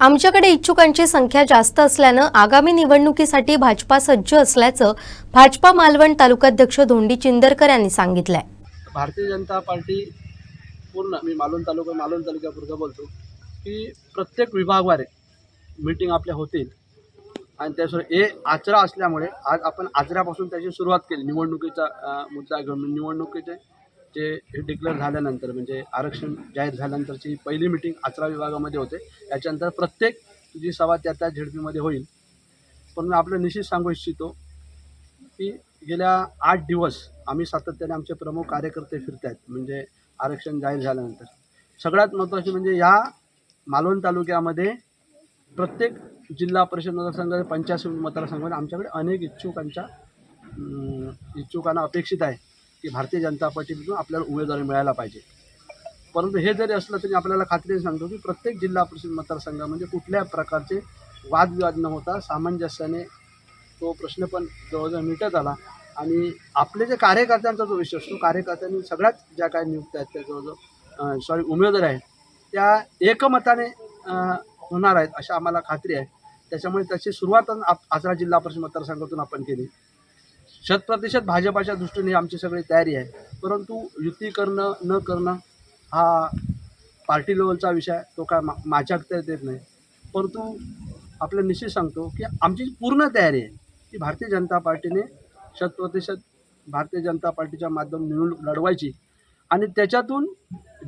आमच्याकडे इच्छुकांची संख्या जास्त असल्यानं आगामी निवडणुकीसाठी भाजपा सज्ज असल्याचं भाजपा मालवण तालुकाध्यक्ष धोंडी चिंदरकर यांनी सांगितलंय. भारतीय जनता पार्टी पूर्ण मी मालवण तालुका मालवण तालुक्यापुरतं बोलतो की प्रत्येक विभागवारे मीटिंग आपल्या होतील. आणि त्यासोबत हे आचरा असल्यामुळे आज आपण आचऱ्यापासून त्याची सुरुवात केली. निवडणुकीचा मुद्दा घेऊन निवडणुकीचे ते हे डिक्लेअर झाल्यानंतर म्हणजे आरक्षण जाहीर झाल्यानंतरची पहिली मिटिंग आचरा विभागामध्ये होते. याच्यानंतर प्रत्येक जी सभा त्या त्या झेडपीमध्ये होईल. पण मी आपलं निश्चित सांगू इच्छितो की गेल्या आठ दिवस आम्ही सातत्याने आमचे प्रमुख कार्यकर्ते फिरत आहेत म्हणजे आरक्षण जाहीर झाल्यानंतर. सगळ्यात महत्त्वाचे म्हणजे या मालवण तालुक्यामध्ये प्रत्येक जिल्हा परिषद मतदारसंघ पंचायत मतदारसंघामध्ये आमच्याकडे अनेक इच्छुकांच्या इच्छुकांना अपेक्षित आहे. की भारतीय जनता पार्टीमधून आपल्याला उमेदवारी मिळायला पाहिजे. परंतु हे जरी असलं तरी आपल्याला खात्रीने सांगतो की प्रत्येक जिल्हा परिषद मतदारसंघामध्ये म्हणजे कुठल्या प्रकारचे वादविवाद न होता सामंजस्याने तो प्रश्न पण जवळजवळ मिटत आला. आणि आपले जे कार्यकर्त्यांचा जो विषय असतो कार्यकर्त्यांनी सगळ्याच ज्या काही नियुक्त आहेत त्या जवळजवळ सॉरी उमेदवार आहेत त्या एकमताने होणार आहेत अशा आम्हाला खात्री आहे. त्याच्यामुळे त्याची सुरुवात आप आचरा जिल्हा परिषद मतदारसंघातून आपण केली. शतप्रतिशत भाजपाच्या दृष्टीने आमची सगळी तयारी आहे. परंतु युती करणं न करणं हा पार्टी लेवलचा विषय तो काय मा माझ्या अखत्यारीत येत नाही. परंतु आपलं निश्चित सांगतो की आमची पूर्ण तयारी आहे की भारतीय जनता पार्टीने शतप्रतिशत भारतीय जनता पार्टीच्या माध्यम निवडणूक लढवायची. आणि त्याच्यातून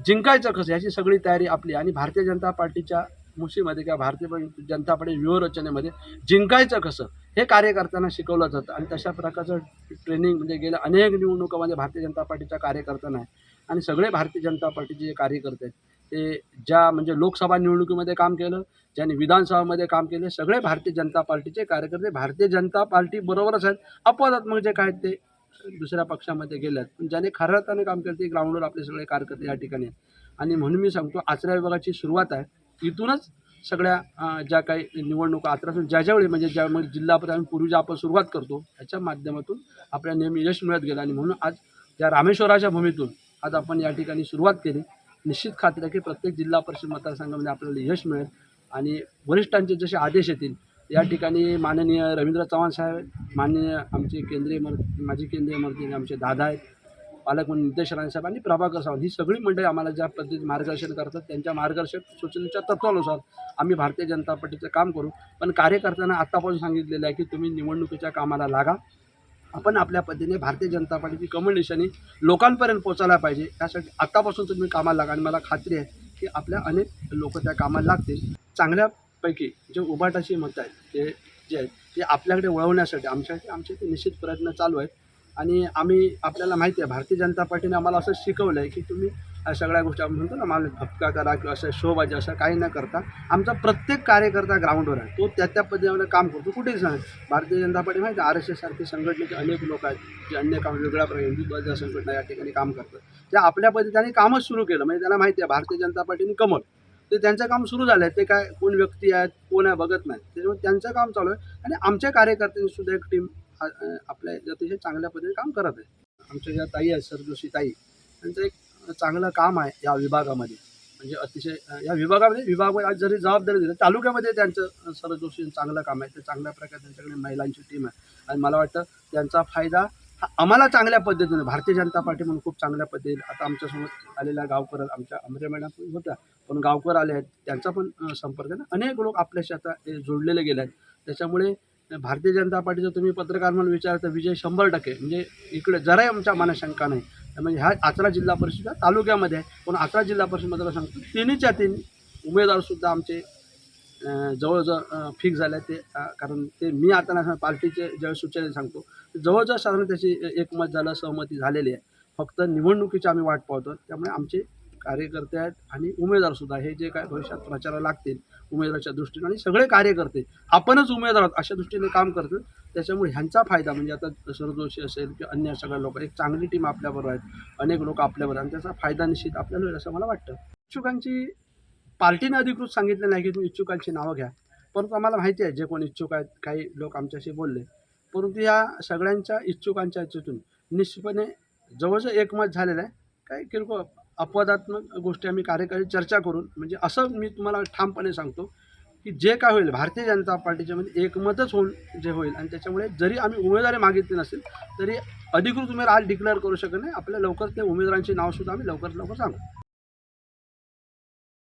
जिंकायचं कसं याची सगळी तयारी आपली. आणि भारतीय जनता पार्टीच्या मुशीमध्ये किंवा भारतीय जनता पार्टी व्यूहरचनेमध्ये जिंकायचं कसं हे कार्यकर्त्यांना शिकवलं जातं आणि तशा प्रकारचं ट्रेनिंग म्हणजे गेल्या अनेक निवडणुकामध्ये भारतीय जनता पार्टीच्या कार्यकर्त्यांना आहे आणि सगळे भारतीय जनता पार्टीचे जे कार्यकर्ते आहेत ते ज्या म्हणजे लोकसभा निवडणुकीमध्ये काम केलं ज्यांनी विधानसभामध्ये काम केले सगळे भारतीय जनता पार्टीचे कार्यकर्ते भारतीय जनता पार्टी बरोबरच आहेत. अपवादात्मक जे काय आहेत ते दुसऱ्या पक्षामध्ये गेले आहेत पण ज्याने खऱ्या अर्थाने काम केलं ते ग्राउंडवर आपले सगळे कार्यकर्ते या ठिकाणी आहेत. आणि म्हणून मी सांगतो आचरा विभागाची सुरुवात आहे. इथूनच सगळ्या ज्या काही निवडणुका आत्रासून ज्या ज्यावेळी म्हणजे ज्या जिल्हापर्यंत आम्ही पूर्वी ज्या आपण सुरुवात करतो त्याच्या माध्यमातून आपल्याला नेहमी यश मिळत गेलं. आणि म्हणून आज या रामेश्वराच्या भूमीतून आज आपण या ठिकाणी सुरुवात केली. निश्चित खात्री आहे की प्रत्येक जिल्हा परिषद मतदारसंघामध्ये आपल्याला यश मिळेल. आणि वरिष्ठांचे जसे आदेश येतील या ठिकाणी माननीय रवींद्र चव्हाण साहेब माननीय आमचे केंद्रीय मर माजी केंद्रीय मंत्री आमचे दादा आहेत. पालकमंत्री नितेश राणे साहेब आणि प्रभाकर सावंत. ही सगळी मंडळी आम्हाला ज्या पद्धतीत मार्गदर्शन करतात त्यांच्या मार्गदर्शक सूचनेच्या तत्वानुसार आम्ही भारतीय जनता पार्टीचं काम करू. पण कार्यकर्त्यांना आत्तापासून सांगितलेलं आहे की तुम्ही निवडणुकीच्या कामाला लागा. आपण आपल्या पद्धतीने भारतीय जनता पार्टीची कम्युनिकेशनही लोकांपर्यंत पोचायला पाहिजे. यासाठी आत्तापासून तुम्ही कामाला लागा आणि मला खात्री आहे की आपल्या अनेक लोक त्या कामाला लागतील. चांगल्यापैकी जे उभाटाशी मतं आहेत ते जे आहेत ते आपल्याकडे वळवण्यासाठी आमच्या आमचे ते निश्चित प्रयत्न चालू आहेत. आणि आम्ही आपल्याला माहिती आहे भारतीय जनता पार्टीने आम्हाला असं शिकवलं आहे की तुम्ही सगळ्या गोष्टी आपण म्हणतो ना मला धपका करा किंवा असं शोबाजी असं काही न करता आमचा प्रत्येक कार्यकर्ता ग्राउंडवर आहे. तो त्या त्या पद्धतीने काम करतो. कुठेच नाही. भारतीय जनता पार्टी माहिती आहे आर एस एससारखे संघटनेचे अनेक लोक आहेत जे अन्य काम वेगळ्या प्रकारे हिंदुत्वाच्या संघटना या ठिकाणी काम करतात. त्या आपल्या पद्धतीने कामच सुरू केलं. म्हणजे त्यांना माहिती आहे भारतीय जनता पार्टीने कमल. ते त्यांचं काम सुरू झालं आहे ते काय कोण व्यक्ती आहेत कोण आहे बघत नाही. त्याच्यामुळे त्यांचं काम चालू आहे. आणि आमच्या कार्यकर्त्यांनी सुद्धा एक टीम आपल्या अतिशय चांगल्या पद्धतीने काम करत आहे. आमच्या ज्या ताई आहेत सरजोशी ताई त्यांचं एक चांगलं काम आहे या विभागामध्ये. म्हणजे अतिशय या विभागामध्ये विभागामध्ये आज जरी जबाबदारी दिली तालुक्यामध्ये त्यांचं सरजोशी चांगलं काम आहे. ते चांगल्या प्रकारे त्यांच्याकडे महिलांची टीम आहे. आणि मला वाटतं त्यांचा फायदा हा आम्हाला चांगल्या पद्धतीने भारतीय जनता पार्टी म्हणून खूप चांगल्या पद्धतीने आता आमच्यासमोर आलेल्या गावकर आमच्या अमरे मॅडम पण होत्या पण गावकर आले आहेत त्यांचा पण संपर्क आहे. अनेक लोक आपल्याशी आता हे जोडलेले गेले आहेत. त्याच्यामुळे भारतीय जनता पार्टीचं तुम्ही पत्रकार म्हणून विचारता विजय शंभर टक्के. म्हणजे इकडे जराही आमच्या मनात नाही. म्हणजे ह्या आचरा जिल्हा परिषद तालुक्यामध्ये आहे. पण आचरा जिल्हा परिषदमध्ये सांगतो तिन्हीच्या तीन उमेदवारसुद्धा आमचे जवळजवळ फिक्स झाले ते कारण ते मी आता ना पार्टीचे ज्यावेळेस सूचना सांगतो जवळजवळ साधारण त्याची एकमत झालं सहमती झालेली आहे. फक्त निवडणुकीची आम्ही वाट पाहतो त्यामुळे आमचे कार्यकर्ते आहेत आणि उमेदवारसुद्धा हे जे काय भविष्यात प्रचाराला लागतील उमेदवाराच्या दृष्टीने आणि सगळे कार्यकर्ते आपणच उमेदवार अशा दृष्टीने काम करतो त्याच्यामुळे ह्यांचा फायदा म्हणजे आता सरदोशी असेल किंवा अन्य सगळ्या लोक एक चांगली टीम आपल्याबरोबर आहेत अनेक लोक आपल्याबरोबर आणि त्याचा फायदा निश्चित आपल्याला होईल असं मला वाटतं. इच्छुकांची पार्टीने अधिकृत सांगितलं नाही की तुम्ही इच्छुकांची नावं घ्या. परंतु आम्हाला माहिती आहे जे कोण इच्छुक आहेत काही लोक आमच्याशी बोलले. परंतु या सगळ्यांच्या इच्छुकांच्या याच्यातून निश्चितपणे जवळजवळ एकमत झालेलं आहे. काही किरकोळ अपवादात्मक गोष्टी आम्ही कार्यकारी चर्चा करून म्हणजे असं मी तुम्हाला ठामपणे सांगतो की जे काय होईल भारतीय जनता पार्टीच्यामध्ये एकमतच होऊन जे होईल आणि त्याच्यामुळे जरी आम्ही उमेदवारी मागितली नसेल तरी अधिकृत उमेदवार आज डिक्लेअर करू शकत नाही. आपल्या लवकर त्या उमेदवारांची नावसुद्धा आम्ही लवकरात लवकर सांगू.